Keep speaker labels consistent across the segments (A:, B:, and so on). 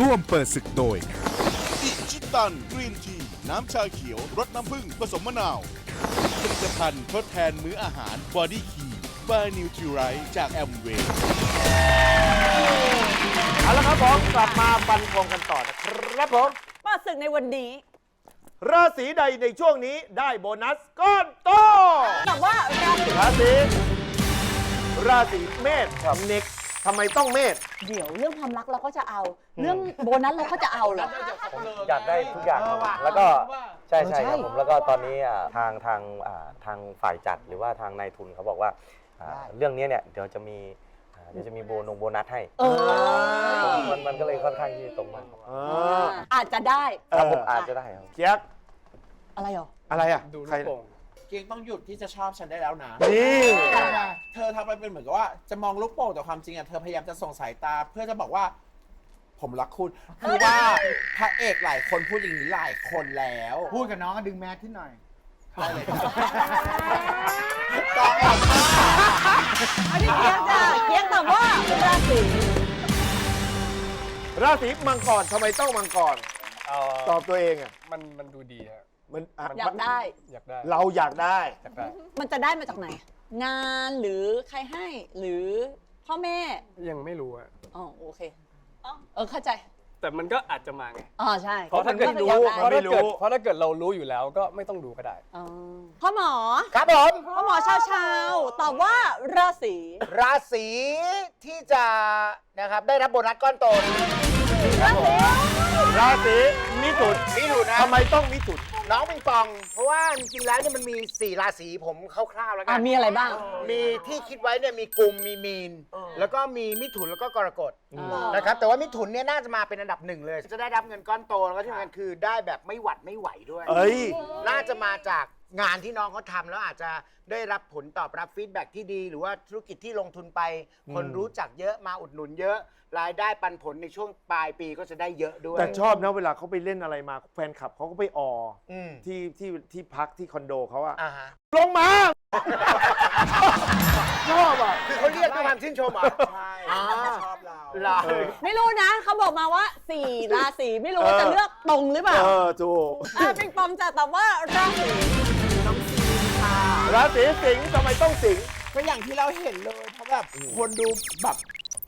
A: ร่วมเปิดศึกโดย
B: อิชิตันกรีนทีน้ำชาเขียวรสน้ำผึ้งผสมมะนาวผลิตภัณฑ์ทดแทนมื้ออาหารบอดี้คีบานิวทริไรจากแอมเวย์
C: เอาละครับผมกลับมาฟันธงกันต่อนะครับผม
D: เปิดศึกในวันนี้
C: ราศีใดในช่วงนี้ได้โบนัสก้อนโต
D: แต่ว่าราศี
C: ราศีราศีเมษครับเน็ก ทำไมต้องเมษ
D: เดี๋ยวเรื่องความรักเราก็จะเอา เรื่องโบนัสเราก็จะเอาเหรอ
E: อยากได้ทุกอย่างครับผมแล้วก็ใช่ใช่
D: ใช่
E: ครับผมแล้วก็ตอนนี้อ่าทางทางอ่าทางฝ่ายจัดหรือว่าทางนายทุนเขาบอกว่าอ่าเรื่องนี้เนี่ยเดี๋ยวจะมีอ่าเดี๋ยวจะมีโบนงโบนัสให้
D: เออ
E: มันมันก็เลยค่อนข้างที่จะตรงมากครับ
C: เออ
D: อาจจะได้
E: ครับผมอาจจะได้ครับ
C: เจี๊ยก
D: อะไรหรอ
C: อะไรอะใคร
F: เกียงต้องหยุดที่จะชอบฉันได้แล้วนะ
C: นี่
F: เธอทำไปเป็นเหมือนกับว่าจะมองลูกโป่งแต่ความจริงอะเธอพยายามจะส่งสายตา เพื่อจะบอกว่า ผมรักคุณคือว่าพระเอกหลายคนพูดอย่างนี้หลายคนแล้ว
G: พูดกับน้องก็ดึงแมสขึ้นหน่อย
F: ได้เลยตอบออกมา
D: อันนี้เกียกจ้ะเกียกแต่ว่าราศี
C: ราศีมังกรทำไมต้องมังกร
H: เอ่อ
C: ตอบตัวเองอะ
H: มันมันดูดีฮะ
C: มันอะ
D: อยากได้
H: อยากได้
C: เราอยากได้
H: อยากได้
D: มันจะได้มาจากไหน งานหรือใครให้หรือพ่อแม่
H: ยังไม่รู้อะ
D: อ๋อโอเคเออเข้าใจ
H: แต่มันก็อาจจะมาไง
D: อ๋อใช่
H: เพราะถ้าเกิด
D: มัน
H: รู้
D: อยาก
H: เพ
D: ได้
H: ราะถ้าเกิดเพราะถ้าเกิดเรารู้อยู่แล้วก็ไม่ต้องดูก็ได้
D: อ๋อพ่อหมอ
G: ครับผม
D: พ่อหมอชาวชาวๆตอบว่าราศี
G: ราศีที่จะนะครับได้รับโบนัสก้อนโตนะ
D: ราศี
C: ราศี มิถุน
G: มิถุนนะ
C: ทำไมต้องมิถุน
G: น้องปิงปอง เพราะว่าจริงๆแล้วเนี่ยมันมี4ราศีผมคร่าวๆแล้วกั
D: อะมีอะไรบ้าง
G: มีที่คิดไว้เนี่ยมีกุมมีมีน แล้วก็มีมิถุนแล้วก็กรกฎ
D: อ่าน
G: นะครับแต่ว่ามิถุนเนี่ยน่าจะมาเป็นอันดับหนึ่งเลย จะได้รับเงินก้อนโตแล้วก็ที่สำคัญคือได้แบบไม่หวัดไม่ไหวด้วย
C: เอ้ย
G: น่าจะมาจาก งานที่น้องเขาทำแล้วอาจจะได้รับผลตอบรับฟีดแบ็กที่ดี หรือว่าธุรกิจที่ลงทุนไป คน
C: อืม
G: รู้จักเยอะมาอุดหนุนเยอะ รายได้ปันผลในช่วงปลายปีก็จะได้เยอะด้วย
C: แต่ชอบนะเวลาเขาไปเล่นอะไรมาแฟนคลับเขาก็ไปออ
G: อืม
C: ที่ที่ที่พักที่คอนโดเขาอะ
G: อ่าฮะ
C: ลงมา ชอบอะ
G: คือเขาเรียกด้วยความชื่นชมเหรอะ
F: ใช่
G: อ่า
F: ชอบเรา
G: ลา
D: ไม่รู้นะเขาบอกมาว่าสี่ราศีไม่รู้ว่า
C: เออ
D: จะเลือกตรงหรือเปล่า
C: เออถูก
D: อะปิงปองจะตอบว่าราศี
C: ราศีสิงห์ทำไมต้องสิงห์
F: ก็อย่างที่เราเห็นเลยเพราะแบบคนดูแบบ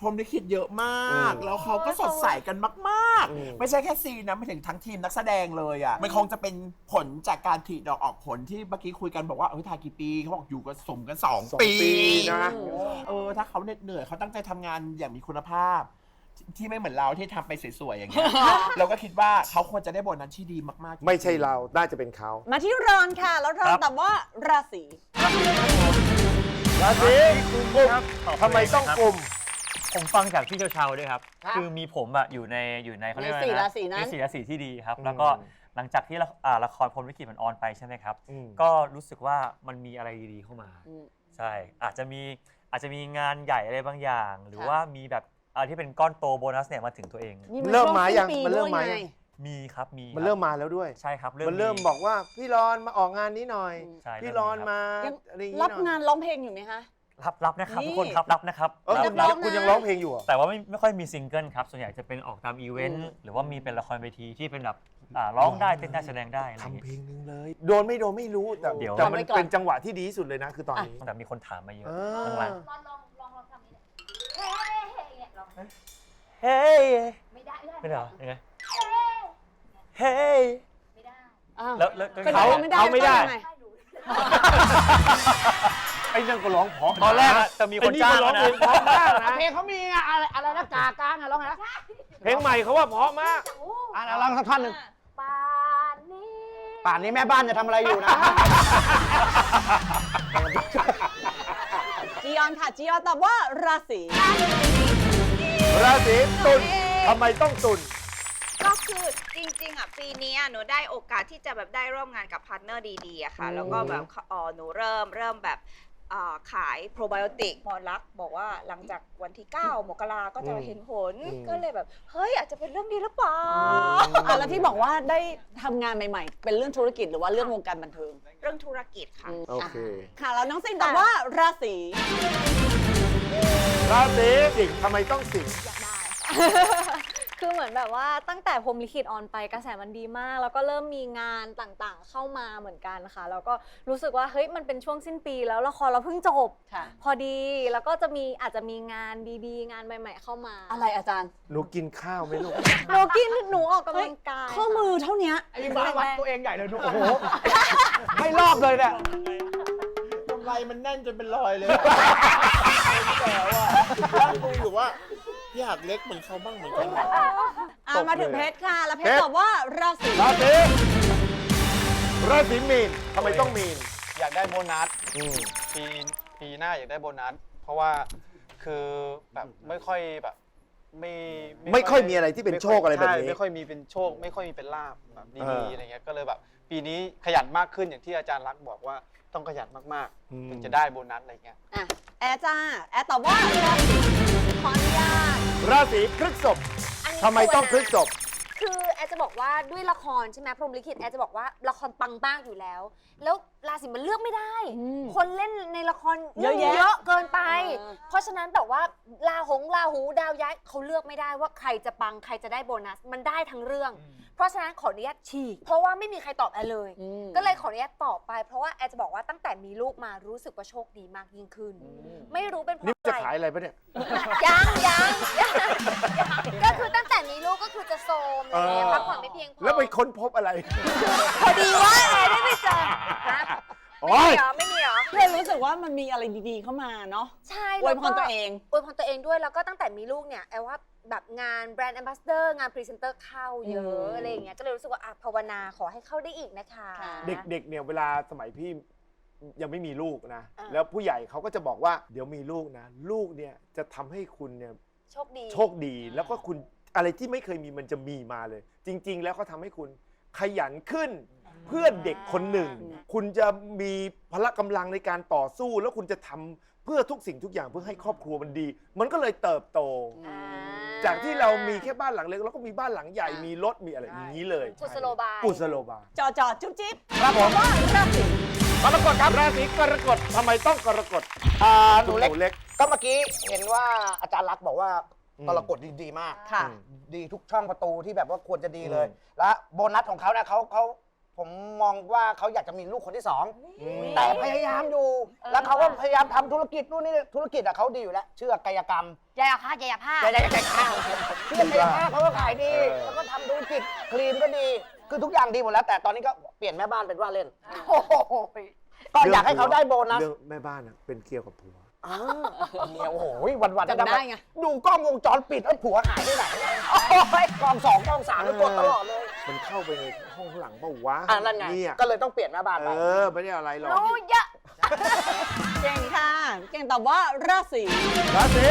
F: พรหมลิขิตเยอะมาก
C: อืม
F: แล้วเขาก็สดใสกันมาก
C: อืม
F: ๆ ไม่ใช่แค่ซีนนะไม่ถึงทั้งทีมนักแสดงเลยอะมันคงจะเป็นผลจากการผลิดอกออกผลที่เมื่อกี้คุยกันบอกว่าเอ้ยถ่ายกี่ปีเขาบอกอยู่กันสมกันสอง
C: สอง
F: ปี
C: ปีนะ
F: เออถ้าเขาเหน็ดเหนื่อยเขาตั้งใจทำงานอย่างมีคุณภาพ ที่ที่ไม่เหมือนเราที่ทำไปสวยๆอย่างเงี้ย เราก็คิดว่าเขาควรจะได้โบนัสที่ดีมากๆ
C: ไม่ใช่เรา น่าจะเป็นเขา
D: มาที่รอนค่ะ แล้วรอนตอบว่าราศี
C: ราศีกุมทำไมต้องกลุ่ม
E: ผมฟังจากพี่เชาเชาด้วยครับ
G: ครับ
E: คือมีผมอะอยู่ในอยู่ในเขาเรียกว่า
D: ในสี่
E: อะไร
D: รา
E: นะ
D: ศีนั้น
E: ในสี่ราศีที่ดีครับ
C: อืม
E: แล้วก็หลังจากที่ละอ่าละครพรหมลิขิตมันออนไปใช่ไหมครับ
C: อืม
E: ก็รู้สึกว่ามันมีอะไรดีๆเข้ามา
D: อืม
E: ใช่ อาจจะมีอาจจะมีงานใหญ่อะไรบางอย่าง หรือ
D: ค่ะ
E: ว่ามีแบบ อะไรที่เป็นก้อนโตโบนัสเนี่ยมาถึงตัวเอง
D: นี่
C: เริ่มมายัง
D: ช่ว
C: มันเริ่มมา
D: สิ้ปี
C: ยัง
D: ด้วยไมี
E: ครับมี
C: มัน
E: คบ
C: เริ่มมาแล้วด้วย
E: ใช่ครับ
C: มันเริ่มบอกว่าพี่รอนมาออกงานนี้หน่อย
E: ใช่
C: พี่
E: เริ่
C: ร
E: ม
C: อน
E: มีคบ
C: มา
D: ยัง
C: อะไรอย่าง
D: รั
C: นี้
D: บ
C: หน่อย
D: งานร้องเพลงอยู่ไหมคะ
E: รับรับนะครับ
D: นี่
E: ทุกคนครับรับนะครับ
C: เออ
E: รับ
C: คุณ
D: นักร้อง
C: คุณ
D: นะ
C: ยังร้องเพลงอยู่เหรอ
E: แต่ว่าไม่ไม่ค่อยมีซิงเกิลครับ ส่วนใหญ่จะเป็นออกตามอีเวนต์หรือว่ามีเป็นละครเวทีที่เป็นแบบอ่าร้องได้เต้นได้แสดงได้อะไรอย่าง
C: ทำเพ
E: เงี้ย
C: ลงหนึงเลย โดนไม่โดนไม่รู้แต่
E: เดี๋ยว
C: แต่มัน
D: ทำไว้ก่อน
C: เป็นจังหวะที่ดีที่สุดเลยนะ คือตอนนี้
E: แต่มีคนถามมาเยอะ
C: เอ
E: หลัง
C: อ
I: ลองลอง เฮ้เฮ้เฮ้เนี่ยลอง
E: ๆเฮ้ย
I: ไม่ได้
E: ไม่ได้เหรอยังไง
I: เฮ้
E: เฮ้ย
I: ไม่ได้
D: อ้าว
E: แล้วแล้ว
D: ก็
E: เขา
D: ร้องไม่ได้
C: เขาไม่ได้
D: ต้องยังง
I: ให้ดู
C: ไอ้นั่นก็ร้องเพราะ
E: ตอนแรกอะจะมีคนจ้าง
C: ไอ้
E: แล้ว
C: นี่ก็ร้อง
E: นะ
C: เพลงเพราะมากนะ
G: เพลงเขามีอะอะไรอะไรนะกากางอะร้องไงนะ
C: เพลงใหม่เขาว่าเพราะมาก
I: โอ้
G: อะร้องสักท่อนหนึ่ง
I: ป่านนี้
G: ป่านนี้แม่บ้านจะทำอะไรอยู่นะ
D: จียอนค่ะจียอนตอบว่าราศี
C: ราศีตุลทำไมต้องตุล
J: ก็คือจริงๆอะปีนี้อะหนูได้โอกาสที่จะแบบได้ร่วมงานกับพาร์ทเนอร์ดีๆอะค่ะ แล้วก็แบบอ๋อหนูเริ่มเริ่มแบบอ่าขายโปรไบโอติกหมอรักษณ์บอกว่าหลังจากวันที่ 9 มกราก็จะเห็นผลก็เลยแบบ เฮ้ย อาจจะเป็นเรื่องดีหรือเปล่า
D: อะแล้วที่บอกว่าได้ทำงานใหม่ ๆ เป็นเรื่องธุรกิจหรือว่าเรื่องวงการบันเทิง
J: เรื่องธุรกิจค่ะ
D: อืม
C: โอเค
D: ค่ะแล้วน้องซินตอบว่าราศี
C: ราศีสิงห์ทำไมต้องสิงห์
I: คือเหมือนแบบว่าตั้งแต่พรหมลิขิตออนไปกระแสมันดีมาก แล้วก็เริ่มมีงานต่างๆ เข้ามาเหมือนกันค่ะ แล้วก็รู้สึกว่าเฮ้ยมันเป็นช่วงสิ้นปีแล้วละครเราเพิ่งจบ
D: ค่ะ
I: พอดีแล้วก็จะมีอาจจะมีงานดีๆ งานใหม่ ๆ เข้ามา
D: อะไรอาจารย์
C: หนูกินข้าวไหมลูก
I: หนูกินหนูออกกำลังกาย
D: ข้อมือเท่าเนี้ย
C: ไอ้บ้าวัดตัวเองใหญ่เลยหนูโอ้โห ไม่รอบเลยเนี่ย
F: กำไรมันแน่นจนเป็นรอยเลยแล้วอะ นั่งดูอยู่ว่าอยากเล็กเหมือนเขาบ้างเหมือนกัน
D: อะมาถึงเพชรค่ะ แล้วเพช
C: เพ
D: ร
C: ชร
D: ตอบว่าราศี
C: ราศีราศีมีนทำไมต้องมีน
H: อยากได้โบนัสปีปีหน้าอยากได้โบนัส เพราะว่าคือแบบไม่ค่อยแบบไม่
C: ไม่ค่อยมีอะไรที่เป็นโชคอะไรแบบนี้
H: ใช่ไม่ค่อยมีเป็นโชค ไม่ค่อยมีเป็นลาบแบบ
C: เอ
H: ดี
C: อ
H: ๆอะไรเงี้ยก็เลยแบบ ปีนี้ขยันมากขึ้นอย่างที่อาจารย์รักษณ์บอกว่าต้องขยันมาก
C: อืม
H: ๆถึงจะได้โบนัสอะไรเงี้ย
D: อะแอร์จ้าแอร์ตอบว่าราศี
I: ขออนุญาต
C: ราศีพฤษภ
I: อันนี้
C: ทำไมต้องพฤษภ
I: คือแอร์จะบอกว่าด้วยละครใช่ไหมพรหมลิขิตแอร์จะบอกว่าละครปังมากอยู่แล้ว แล้ว ราศีมันเลือกไม่ได้
D: อืม
I: คนเล่นในละคร
D: เยอะแยะ
I: เยอะเกินไป
D: เออ
I: เพราะฉะนั้นแบบว่าลาหงลาหูดาวย้ายเขาเลือกไม่ได้ว่าใครจะปังใครจะได้โบนัสมันได้ทั้งเรื่อง เพราะฉะนั้นขออนุญาตฉีกเพราะว่าไม่มีใครตอบแอร์เลย
D: อืม
I: ก็เลยขออนุญาตตอบไป เพราะว่าแอร์จะบอกว่าตั้งแต่มีลูกมารู้สึกว่าโชคดีมากยิ่งขึ้น ไม่รู้เป็นเพ
C: นี่
I: ราะ
C: จะ
I: อะไร
C: ขายอะไรปะเนี่ย
I: ยังยังยังก็คือตั้งแต่มีลูกก็คือจะโซมอะไรอย่างเงี้ย
C: เออ
I: พักผ่อนไม่เพียงพอ
C: แล้วไปค้นพบอะไร
I: พอดีว่าแอร์ได้ไปเจอฮะ
C: โอ๊
I: ไม่
C: ย
I: มีเหรอไม่มีเหรอ
D: เลยรู้สึกว่ามันมีอะไรดีๆเข้ามาเนาะ
I: ใช่
D: อวยพร
I: แล้ก็
D: ตัวเอง
I: อวยพรตัวเองด้วยแล้วก็ตั้งแต่มีลูกเนี่ยแอลว่าแบบงานแบรนด์แอมบาสเดอร์งานพรีเซนเตอร์เข้าเย
D: อื
I: อะ
D: ม
I: อะไรอย่างเงี้ยก็เลยรู้สึกว่าอะภาวนาขอให้เข้าได้อีกนะคะ
D: ค่ะ
C: เด็กๆเนี่ยเวลาสมัยพี่ยังไม่มีลูกนะ
I: อ่า
C: แล้วผู้ใหญ่เขาก็จะบอกว่าเดี๋ยวมีลูกนะ ลูกเนี่ยจะทำให้คุณเนี่ย
I: โชคดี
C: โชคดีแล้วก็คุณอะไรที่ไม่เคยมีมันจะมีมาเลย จริง ๆ แล้วเขาทำให้คุณขยันขึ้น เพื่อเด็กคนหนึ่ง คุณจะมีพละกำลังในการต่อสู้ แล้วคุณจะทำเพื่อทุกสิ่งทุกอย่างเพื่อให้ครอบครัวมันดี มันก็เลยเติบโต
I: อ่า
C: จากที่เรามีแค่บ้านหลังเล็กแล้วก็มีบ้านหลังใหญ่มีรถมีอะไรอย่างนี้เลย
I: กุศโลบาย
C: กุศโลบาย
D: จอจอจุ๊บจิ๊บ
C: ครับผม
D: ว่าราศี
C: กรกฎครับราศีกรกฎทำไมต้องกรกฎ
G: อ่าห
C: คุ
G: นู
C: ณ
G: เล็ก
C: หนูเล็ก
G: ก็เมื่อกี้เห็นว่าอาจารย์รักษณ์บอกว่า
C: อืม
G: กรกฎดีดีมาก
D: ค่ะ
G: ดีทุกช่องประตูที่แบบว่าควรจะดีเลย
C: อืม
G: และโบนัสของเขาเนี่ยเขาเขา ผมมองว่าเขาอยากจะมีลูกคนที่สอง
C: อืม
G: แต่พยายามอยู่ แล้วเขาก็พยายามทำธุรกิจนู่นนี่ธุรกิจอะเขาดีอยู่แล้วเชื่อกายกรรม
I: ยายาผ้ายายาผ้า
G: ใจใจใจข้าวเชื่อกายภาพเขาก็ขายดี
C: เออ
G: แล้วก็ทำธุรกิจคลีนก็ดี คือทุกอย่างดีหมดแล้ว แต่ตอนนี้ก็เปลี่ยนแม่บ้านเป็นว่าเล่น โอ้โหก็อยากให้เขาได้โบนัส
C: เรื่องแม่บ้านน่ะเป็นเกี่ยวกับผัว
G: อ้าวเนี่ยโอ้โหวันวันๆ
D: จำได้ไง
G: ดูกล้องวงจรปิดแล้วผัวหายไปไหน โอ้ยกล้องสองกล้องสามแล้วกดตลอดเลย
C: มันเข้าไปในห้องข้างหลังเปล่าวะ
G: อ่านั่นไง
C: เนี่ย
G: ก็เลยต้องเปลี่ยนแม่บ้าน
C: เอ
G: ไป
C: อไม่ได้อะไรหรอก
I: รู้เยอะ
D: เก่งค่ะ เก่งตอบว่าราศี
C: ราศี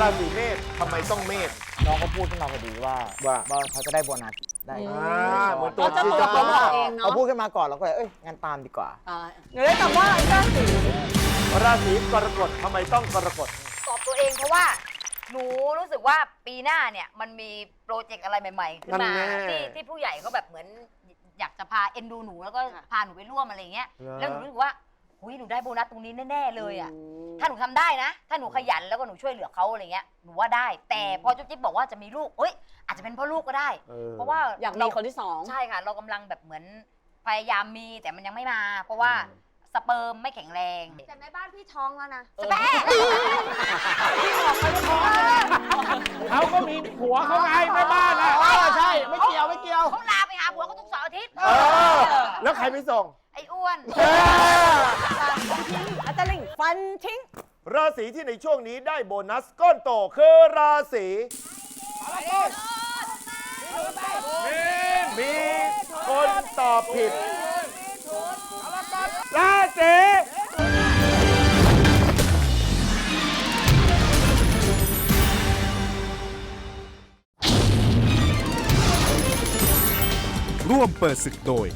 C: ราศีเมษทำไมต้องเมษ
A: น้องเขาพูดขึ้นมาพอดีว่า
C: ว่า
A: ว่า เขาจะได้โบนัสได้
C: อ่าเหมือนตั
D: ตัววเจ้าตัวเขาบอกเองเนาะ
A: เขาพูดขึ้นมาก่อนเราก็เลยเอ้ยงั้นตามดีกว่า
D: อ่าหนูได้ตอบว่าราศี
C: ราศีกรกฎทำไมต้องกรกฎ
K: ตอบตัวเองเพราะว่า หนูรู้สึกว่าปีหน้าเนี่ยมันมีโปรเจกต์อะไรใหม่ ๆ ขึ้นมา
C: นั่นแน่
K: ที่ที่ผู้ใหญ่เขาแบบเหมือนอยากจะพาเอ็นดูหนูแล้วก็
D: ค่ะ
K: พาหนูไปร่วมอะไรอย่างเงี้ย
C: เหรอ
K: แล้วหนูรู้สึกว่าหุยหนูได้โบนัสตรงนี้แน่ๆเลยอะ ถ้าหนูทำได้นะ ถ้าหนูขยันแล้วก็หนูช่วยเหลือเขาอะไรเงี้ย หนูว่าได้ แต่พอจุ๊บจิ๊บบอกว่าจะมีลูก เอ้ย อาจจะเป็นเพ่อลูกก็ได้
C: ออ
K: เพราะว่า
D: อยากมีคนที่สอง
K: ใช่ค่ะ เรากำลังแบบเหมือนพยายามมีแต่มันยังไม่มา เพราะว่า สเปิร์มไม่แข็งแรง
I: แต่แม่บ้านพี่ท้องแล้วนะ
K: สเปะ
C: เขาก็มีผัวเขาไงแม่บ้านอะ
G: ใช่ ไม่เกี่ยวไม่เกี่ยว
K: เขาลาไปหาผัวเขาทุกเสาร์อาทิตย์
C: เออ แล้วใครไปส่ง
K: ไอ้อ้วน
C: เออ
D: อาจารย์ลิงฟันทิ้ง
C: ราศีที่ในช่วงนี้ได้โบนัสก้อนโตคือราศีมีคนตอบผิด ร่
B: วมเปิดศึกโดย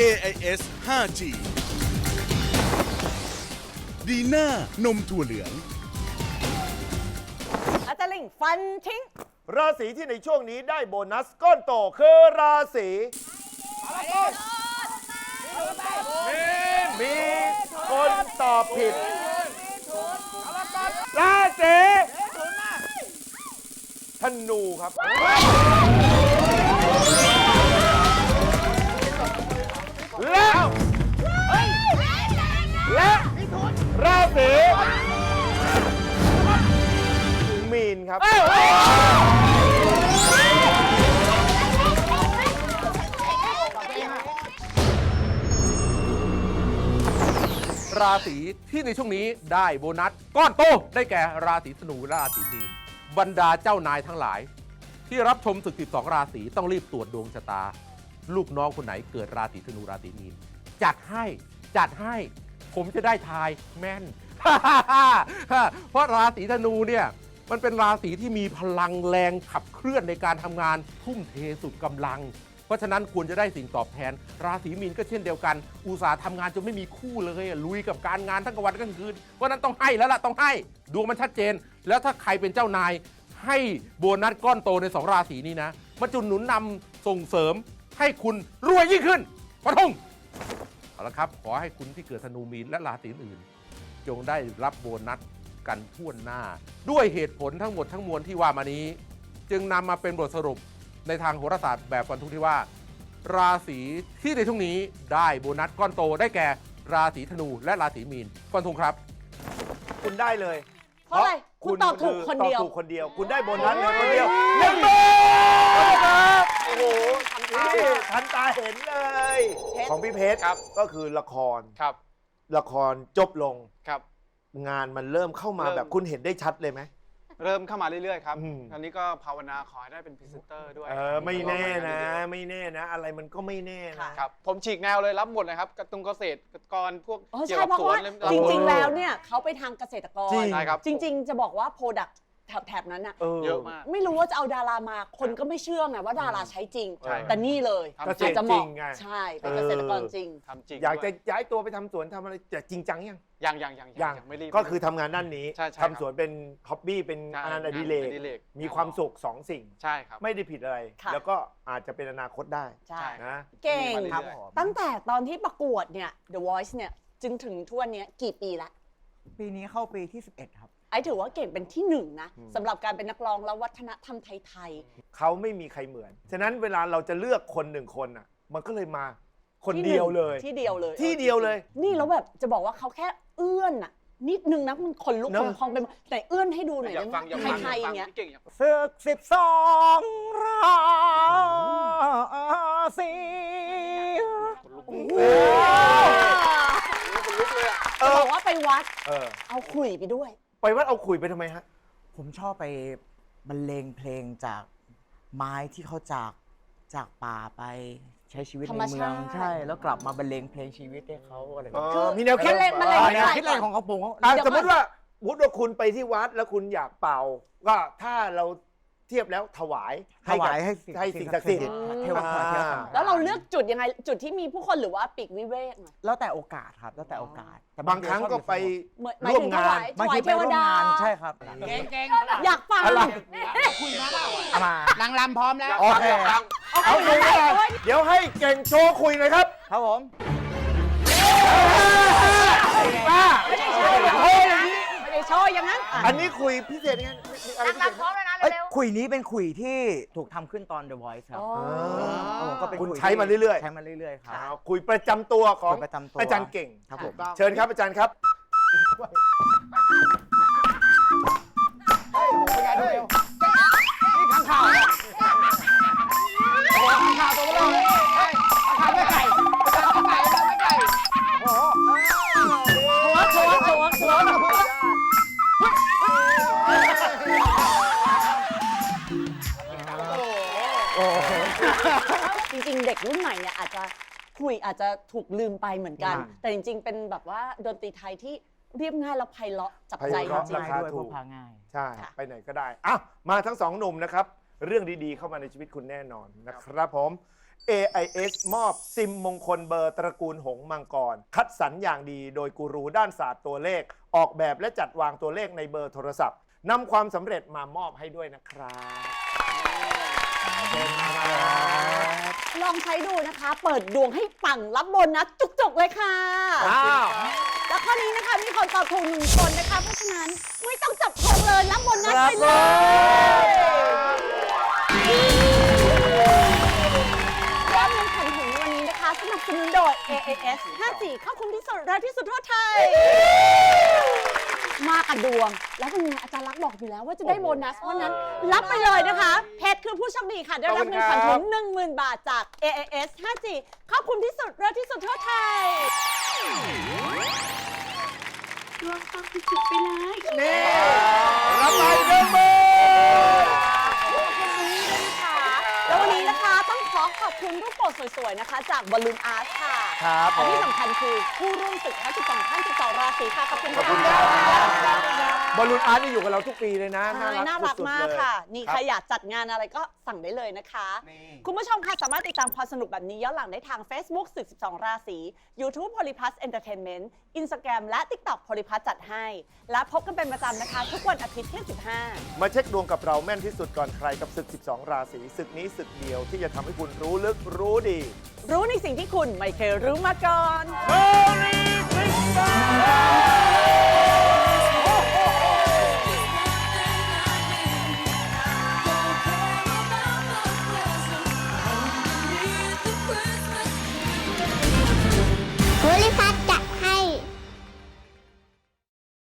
B: AIS 5G ดีน่านมถั่วเหลือง
D: อาจารย์ลิงฟันทิ้ง
C: ราศีที่ในช่วงนี้ได้โบนัสก้อนโตคือราศีมีคนตอบผิด ราศี ธนูครับ และและราศีมีนครับ
L: ราศีที่ในช่วงนี้ได้โบนัสก้อนโตได้แก่ราศีธนูและราศีมีน บรรดาเจ้านายทั้งหลาย ที่รับชมศึก12 ราศีต้องรีบตรวจดวงชะตา ลูกน้องคนไหนเกิดราศีธนูราศีมีนจัดให้จัดให้ผมจะได้ทายแม่น เพราะราศีธนูเนี่ยมันเป็นราศีที่มีพลังแรงขับเคลื่อนในการทำงานทุ่มเทสุดกำลัง เพราะฉะนั้นควรจะได้สิ่งตอบแทน ราศีมีนก็เช่นเดียวกัน อุตสาห์ทำงานจนไม่มีคู่เลยลุยกับการงานทั้งกลางวันกลางคืนเพราะนั้นต้องให้แล้วล่ะต้องให้ดวงมันชัดเจน แล้วถ้าใครเป็นเจ้านายให้โบนัสก้อนโตในสองราศีนี้นะมาจุนหนุนนำส่งเสริมให้คุณรวยยิ่งขึ้นฟันธงเอาละครับ ขอให้คุณที่เกิดธนูมีนและราศีอื่น จงได้รับโบนัสกันทั่วหน้า ด้วยเหตุผลทั้งหมดทั้งมวลที่ว่ามานี้ จึงนำมาเป็นบทสรุปในทางโหราศาสตร์แบบฟันธงที่ว่า ราศีที่ในช่วงนี้ได้โบนัสก้อนโตได้แก่ราศีธนูและราศีมีนฟันธงครับ
C: คุณได้เลย
D: เพราะอะไรคุณตอบถูกคนเดียว
C: ตอบถูกคนเดียว คุณได้โบนัสเลยคนเดียวหนึ่งหมื่นครับโอ้โหนี่ทันตาเห็นเลย
D: เพชร
C: ของพี่เพชร
H: ครับ
C: ก็คือละคร
H: ครับ
C: ละครจบลง
H: ครับ
C: งานมันเริ่มเข้ามา
H: เริ่ม
C: แบบคุณเห็นได้ชัดเลยไหม
H: เริ่มเข้ามาเรื่อยๆครับ
C: อืม
H: อันนี้ก็ภาวนาขอให้ได้เป็นพรีเซนเตอร์ด้วย
C: เออไม่แน่นะ
H: ก็
C: ไม่แน่นะ อะไรมันก็ไม่แน่นะ
H: ครับผมฉีกแนวเลยรับหมดเลยครับกระตุงเกษตรกรพวก
D: อ๋อ
H: เกี่ย
D: ใช่
H: วกับ
D: เพราะ
H: สว
D: ว่าน
H: เลย
D: จริงๆแล้วเนี่ยเขาไปทางเกษตรกร
C: จริง
H: ใช่ครับ
D: จริง ๆ จะบอกว่าโปรดัก แถบๆนั้นอะ
C: เออ
H: เยอะมาก
D: ไม่รู้ว่าจะเอาดารามาคนก็ไม่เชื่อไงว่าดาราใช้จริง
H: ใช่
D: แต่นี่เลย
H: ทำ
C: เกษ
D: อา
C: ต
D: จ
C: ร
D: จะเห
C: จริ
D: มาะ
C: งไง
D: ใช่เป็นเกษตรกรจริง
H: ทำจริง
C: อยากจะ
H: ด้วย
C: ย้ายตัวไปทำสวนทำอะไรจะจริงจังยัง
H: ยังยังยัง
C: ยัง
H: ยังไม่รีบ
C: ก็คือทำงานด้านนี้
H: ใช่ใช่
C: ทำสวนเป็นฮ็อบบี้เป็น
H: ใช่
C: งานอดิเรก
H: งานอดิเรก
C: มีความสุขสองสิ่ง
H: ใช่ครับ
C: ไม่ได้ผิดอะไร
D: ค่ะ
C: แล้วก็อาจจะเป็นอนาคตได้
D: ใช่
C: นะ
D: เก่ง
H: มีมาเรื่อยๆ
A: ครับผม
D: ตั้งแต่ตอนที่ประกวดเนี่ย The Voice เนี่ย จึงถึงทุกวันเนี้ยกี่ปีละ
A: ปีนี้เข้าปีที่ 11 ครับ
D: ไอ้ถือว่าเก่งเป็นที่หนึ่งนะ
C: อืม
D: สำหรับการเป็นนักร้องและวัฒนธรรมไทย
C: เขาไม่มีใครเหมือน ฉะนั้นเวลาเราจะเลือกคนหนึ่งคนอะ มันก็เลยมา
D: ๆ
C: คน
D: ที่
C: เดียว
D: หนึ่ง
C: เลย
D: ที่เดียวเลย
C: ที่เดียวเลย
D: นี่แล้วแบบจะบอกว่าเขาแค่เอื้อนอะนิดนึงนะมันขนลุก
C: เน
D: ข
C: อะ
D: นพองไปหมดแต่เอื้อนให้ดูหน่อย
H: อยา
D: ได้
H: ก
D: ไหม
H: ฟังอยากฟัง
D: ไทยๆ
H: อ
D: อย่าง
H: ยากฟัง
D: เงี้ย
H: พี่เก่งอยากฟัง
A: ศึกสิบสองราศี
D: จะบอกว่าไปวัด
C: เออ
D: เอาขลุ่ยไปด้วย
C: ไปวัดเอาขุยไปทำไมฮะ
A: ผมชอบไปบรรเลงเพลงจากไม้ที่เขาจากจากป่าไปใช้ชีวิต
D: ธร
A: ใน
D: รม
A: เมื
D: ชา
A: อง
D: ติ
A: ใช่ แล้วกลับมาบรรเลงเพลงชีวิตให้เขาอะไรแบบ
C: อ๋อ
A: นี้
D: คือ
C: มีแนวคิด
D: บรรเลงบรรเลง
A: อ่า
D: ให้
A: แนว
D: ใคร
A: คิดอะไรของเขาผมเขา
C: อะ
D: เดี๋ยว
C: สมมติ
D: ก่อน
C: ว่าสมมติว่าคุณไปที่วัดแล้วคุณอยากเป่า ก็ถ้าเรา เทียบแล้วถวาย
A: ถวายให้
C: กับให้สิ่งศักดิ์สิทธิ์
A: เทวดาเทวดา
D: แล้วเราเลือกจุดยังไงจุดที่มีผู้คนหรือว่าปีกวิเวกหน่อย
A: แล้วแต่โอกาสครับแล้วแต่โอกาสแต่
C: บางครั้งก็ไป
D: เหมือนหมาย
C: ร่วม
D: ถึงถ
C: งาน
D: วายถ
A: บาง
D: วา
A: ที
D: ย
A: ไป
D: เทว
A: ร่วม
D: ดางา
A: นใช่ครับ
D: อยากฟัง
C: อะไร
A: มา
G: นางรำพร้อมแล้ว
C: โอเคเอาคุยกันเดี๋ยวให้เก่งโชว์คุยหน่อยครับ
A: ครับผม
C: ป้า
D: ไม่ได้โชว์อย่างนั้นไม่ได้โชว์อย่างนั้นอะ
C: อันนี้คุยพิเศษไงมีอะไร
K: นาง
C: พิเศษ
K: รำพร้อมแล้วนะ
A: เอ้ย
K: เร็ว
A: ขุยนี้เป็นขุยที่ถูกทำขึ้นตอน The Voice ครับ
D: อ๋อ
A: ครับผมก็เป็น
C: คุณ
A: ขุย
C: ใช้มาเรื่อยๆ
A: ใช้มาเรื่อยๆครับ
C: เอาคุยประจำตัวของ
A: คุยประจำตัว
C: อาจารย์เก่ง
A: ครับผม
C: เชิญครับอาจารย์ครับ
D: โช ริง ๆ เด็กรุ่นใหม่เนี่ยอาจจะคุยอาจจะถูกลืมไปเหมือนกัน
C: อืม
D: แต่จริง ๆ เป็นแบบว่าดนตรีไทยที่เรียบง่ายแล้วไพเราะจับใจ
C: ไพ
D: จ
C: เราะ
D: ริง
C: ราคา
A: ด้วย
C: ถู
A: พ
C: ก
A: กพาง่าย
C: ใช่
D: ค่ะ
C: ไปไหนก็ได้อ้าวมาทั้งสองหนุ่มนะครับ เรื่องดีๆ เข้ามาในชีวิตคุณแน่นอนนะครับผม AIS มอบซิมมงคลเบอร์ตระกูลหงส์มังกร คัดสรรอย่างดีโดยกูรูด้านศาสตร์ตัวเลข ออกแบบและจัดวางตัวเลขในเบอร์โทรศัพท์นำความสำเร็จมามอบให้ด้วยนะครับเชิญครับ
D: ๆ ลองใช้ดูนะคะ เปิดดวงให้ปังรับบนนะจุกจกเลยค่ะแล้วข้อนี้นะคะมีคนตอบถูกหนึ่งคนนะคะ เพราะฉะนั้นไม่ต้องจับทงเลยรับบนนะไปเลย ยอดเงินขันถึงวันนี้นะคะ สนับสนุนโดย AAS 54เข้าคุ้มที่สุดรักที่สุดทั่วไทย มากับดวง แล้วเป็นไงอาจารย์ลักษณ์บอกอยู่แล้วว่าจะได้โบนัสเพราะฉะนั้น รับไปเลยนะคะ เพชรคือผู้โชคดีค่ะ ได้รับเงินขวัญถุง10,000 บาทจาก AAS 5G เข้าคุ้มที่สุดเร็วที่สุดทั่วไทย
M: ดวงต้องสุดๆไปเลย
C: นี่รับไปเดินมือ
D: แล้ว องขอขอบคุณรูปโปรดสวยๆนะคะ จากบอลลูนอาร์ตค่ะ
C: ครับ
D: และที่
C: ผม
D: สำคัญคือผู้ร่วมศึกทั้ง12ท่าน12ราศีค่ะขอบคุณ
C: ขอบคุณ
D: ค่ะ
C: ครับบอลลูนอาร์ตนี่อยู่กับเราทุกปีเลยนะ
D: ใช่น่ารัก
C: สุดๆ
D: มาก
C: เลย
D: ค่ะ นี่
C: รับ
D: ใครอยากจัดงานอะไรก็สั่งได้เลยนะคะคุณผู้ชมค่ะสามารถติดตามความสนุกแบบนี้ย้อนหลังได้ทาง Facebook ศึก12 ราศี YouTube Polyplus Entertainment Instagram และ TikTok Polyplus จัดให้ และพบกันเป็นประจำนะคะ ทุกวันอาทิตย์ที่ 15
C: มาเช็คดวงกับเราแม่นที่สุดก่อนใครกับศึก 12 ราศีศึกนี้ศึกเดียวที่จะทำให้คุณรู้ลึกรู้ดี
D: รู้ในสิ่งที่คุณไม่เคยรู้มาก่อน
C: Merry Christmas